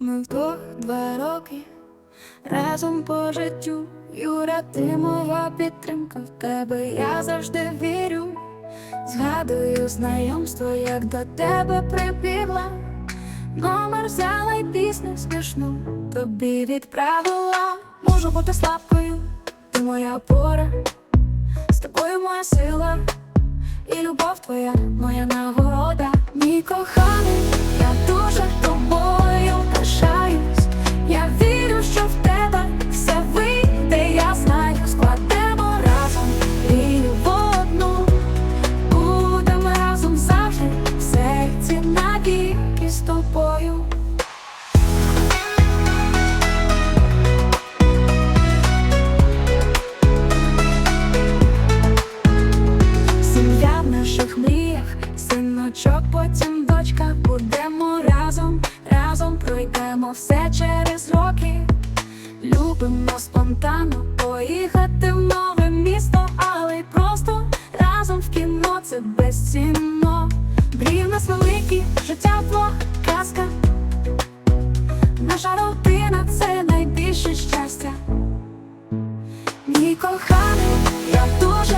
Ми вдвох два роки разом по життю. Юра, ти моя підтримка, в тебе я завжди вірю. Згадую знайомство, як до тебе прибігла. Номер взяла й пісню смішну тобі відправила. Можу бути слабкою, ти моя опора, вийде, я знаю, складемо разом вірю в. Будемо разом завжди, в серці навіки з тобою. Сім'я в наших мріях, синочок, потім дочка, будемо разом, разом пройдемо все через. Любимо спонтанно поїхати в нове місто, але й просто разом в кіно це безцінно. Брій в нас великі, життя вдвох, казка. Наша родина це найбільше щастя. Мій коханий, я дуже.